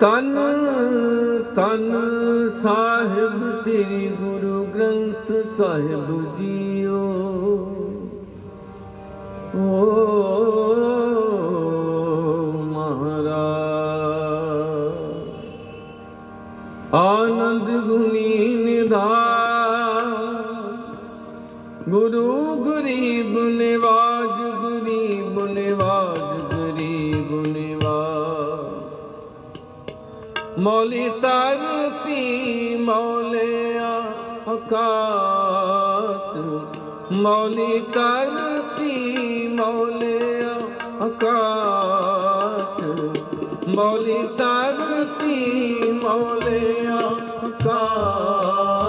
ਤਨ ਤਨ ਸਾਹਿਬ ਸ੍ਰੀ ਗੁਰੂ ਗ੍ਰੰਥ ਸਾਹਿਬ ਜੀਓ। ਓ ਮਹਾਰਾਜ, ਆਨੰਦ ਗੁਣੀ ਨਿਧਾਨ ਗੁਰੂ ਗਰੀਬ ਨਿਵਾਜ ਗਰੀਬ ਮੌਲੀ ਤਰਤੀ ਮੌਲਿਆ ਆਕਾਸ਼? ਮੌਲੀ ਤਰਤੀ ਮੌਲਿਆ ਆਕਾਸ਼? ਮੌਲੀ ਤਰਤੀ ਮੌਲਿਆ ਆਕਾਸ਼?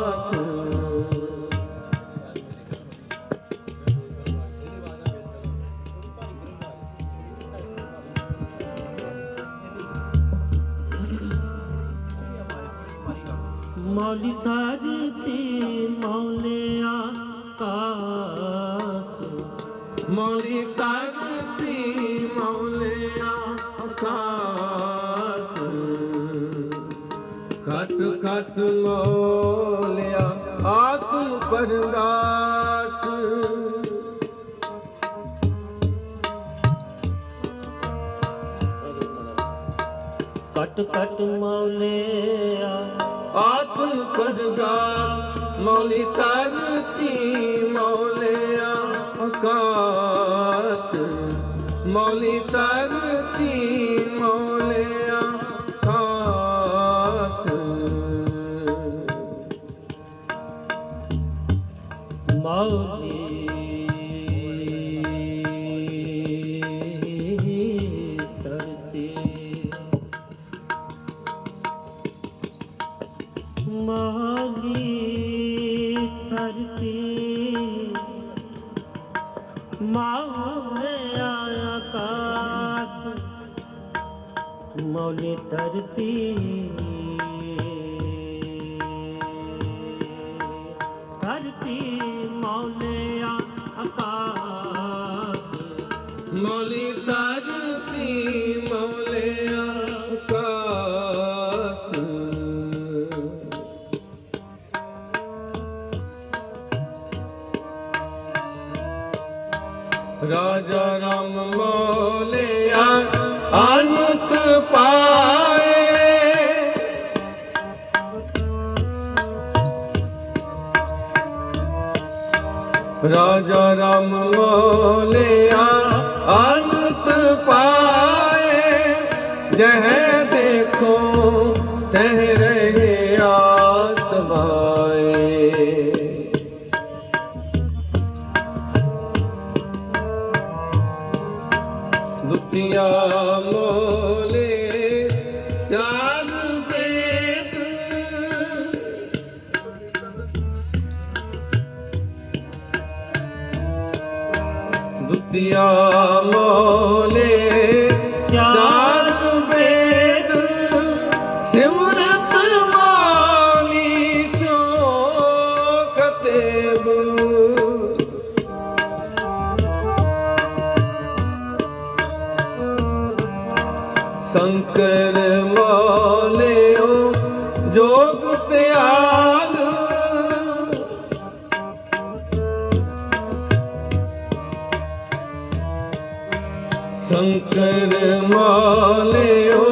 ਮੌਲੀ ਧਰਤੀ ਮੌਲਿਆ ਕਾਸ ਮੌਲੀ ਤਰਤੀ ਮੌਲਿਆ ਆਕਾਸ ਖਟ ਖਟ ਮੌਲਿਆ ਆਤਮ ਪਰਗਾਸ ਕਟ ਕਟ ਮੌਲੇ ਆਤਮ ਪਰਗਾਸ ਮੌਲੀ ਤਰਤੀ ਮੌਲਿਆ ਆਕਾਸ। ਮੌਲੀ ਤਰਤੀ ਮੌਲਿਆ ਆਕਾਸ। ਮੌਲੀ ਮੌਲੀ ਧਰਤੀ। ਮੌਲਿਆ ਆਕਾਸ ਮੌਲੀ ਧਰਤੀ। ਰਾਜਾ ਰਾਮ ਮੌਲਿਆ ਅਨੰਤ ਪਾਏ। ਰਾਜਾ ਰਾਮ ਬੋਲੇ ਦੁਤੀਆ ਮੋਲੇ ਚਾਰ ਵੇਦ ਸਿਮਰਤ ਮਾਲੀ ਸੋ ਕਤੇਬ ਸੰਕਰ ਮੋਲਿਓ ਜੋਗ ਤਿਆਗ ਸ਼ੰਕਰ ਮਾਲਿਓ।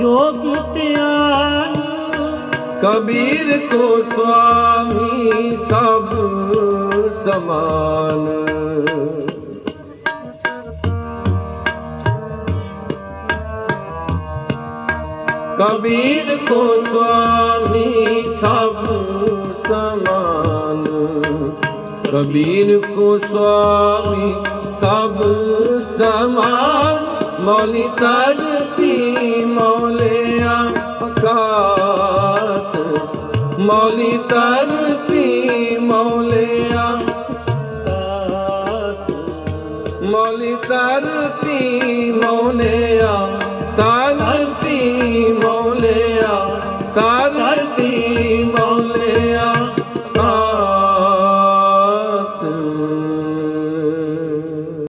ਜੋਗ ਧਿਆਨ। ਕਬੀਰ ਕੋ ਸੁਆਮੀ ਸਭ ਸਮਾਨ। ਕਬੀਰ ਕੋ ਸੁਆਮੀ ਸਭ ਸਮਾਨ। ਕਬੀਰ ਕੋ ਸੁਆਮੀ ਸਭ ਸਮਾਨ, ਮੌਲੀ ਤਰਤੀ ਮੌਲਿਆ ਆਕਾਸ ਮੌਲੀ ਤਰਤੀ ਮੌਲਿਆ ਕਾਸ ਮੌਲੀ ਤਰਤੀ ਮੌਲਿਆ ਤਰਤੀ ਮੌਲਿਆ ਤਰਤੀ